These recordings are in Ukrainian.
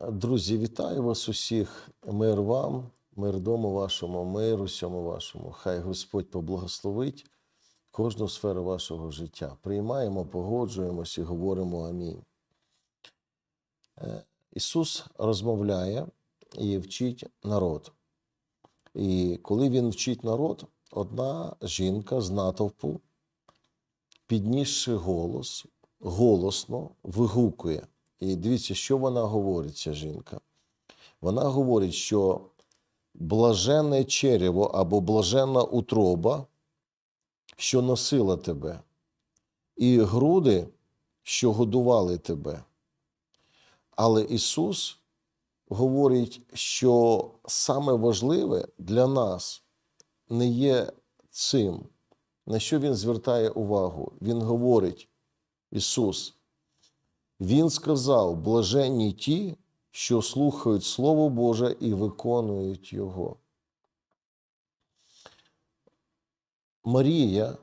Друзі, вітаю вас усіх. Мир вам, мир дому вашому, мир усьому вашому. Хай Господь поблагословить кожну сферу вашого життя. Приймаємо, погоджуємось і говоримо амінь. Е, Ісус розмовляє і вчить народ. І коли Він вчить народ, одна жінка з натовпу, піднісши голос, голосно вигукує. І дивіться, що вона говорить, ця жінка. Вона говорить, що блаженне черево або блаженна утроба, що носила тебе, і груди, що годували тебе. Але Ісус говорить, що саме важливе для нас не є цим, на що Він звертає увагу. Він говорить, Ісус, він сказав: блаженні ті, що слухають Слово Боже і виконують Його. Марія,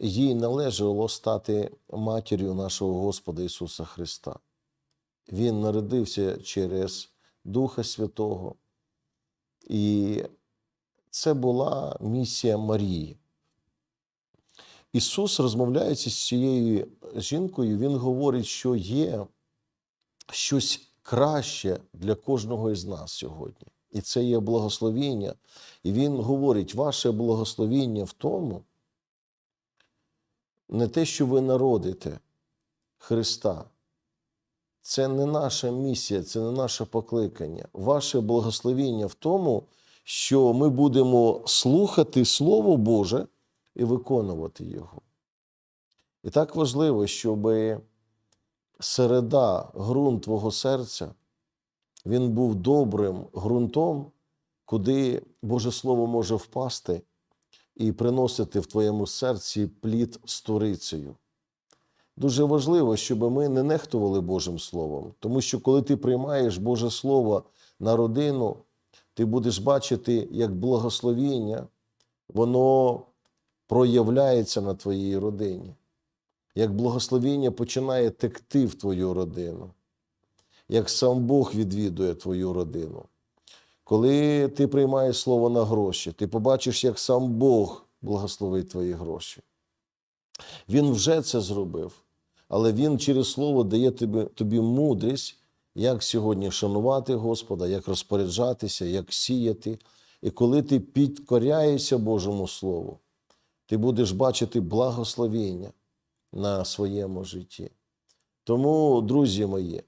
їй належало стати матір'ю нашого Господа Ісуса Христа. Він народився через Духа Святого. І це була місія Марії. Ісус, розмовляючи з цією жінкою, Він говорить, що є щось краще для кожного із нас сьогодні. І це є благословіння. І Він говорить, ваше благословіння в тому, не те, що ви народите Христа. Це не наша місія, це не наше покликання. Ваше благословіння в тому, що ми будемо слухати Слово Боже і виконувати його. І так важливо, щоб середа, ґрунт твого серця, він був добрим ґрунтом, куди Боже Слово може впасти і приносити в твоєму серці плід сторицею. Дуже важливо, щоб ми не нехтували Божим Словом, тому що коли ти приймаєш Боже Слово на родину, ти будеш бачити, як благословіння, воно проявляється на твоїй родині, як благословіння починає текти в твою родину, як сам Бог відвідує твою родину. Коли ти приймаєш слово на гроші, ти побачиш, як сам Бог благословить твої гроші. Він вже це зробив, але Він через слово дає тобі, тобі мудрість, як сьогодні шанувати Господа, як розпоряджатися, як сіяти. І коли ти підкоряєшся Божому Слову, ти будеш бачити благословіння на своєму житті. Тому, друзі мої,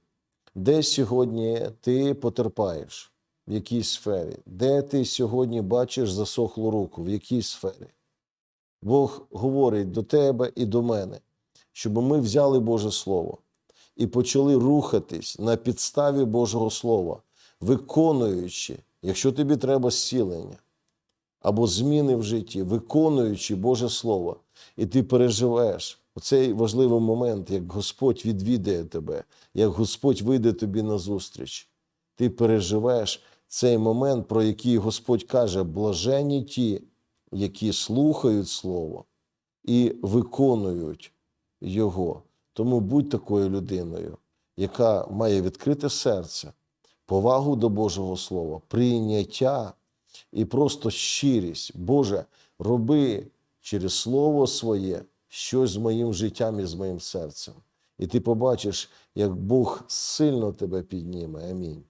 де сьогодні ти потерпаєш, в якій сфері, де ти сьогодні бачиш засохлу руку, в якій сфері? Бог говорить до тебе і до мене, щоб ми взяли Боже Слово і почали рухатись на підставі Божого Слова, виконуючи, якщо тобі треба зцілення або зміни в житті, виконуючи Боже Слово, і ти переживеш оцей важливий момент, як Господь відвідає тебе, як Господь вийде тобі назустріч. Ти переживеш цей момент, про який Господь каже: блажені ті, які слухають Слово і виконують Його. Тому будь такою людиною, яка має відкрите серце, повагу до Божого Слова, прийняття і просто щирість. Боже, роби через Слово своє щось з моїм життям і з моїм серцем. І ти побачиш, як Бог сильно тебе підніме. Амінь.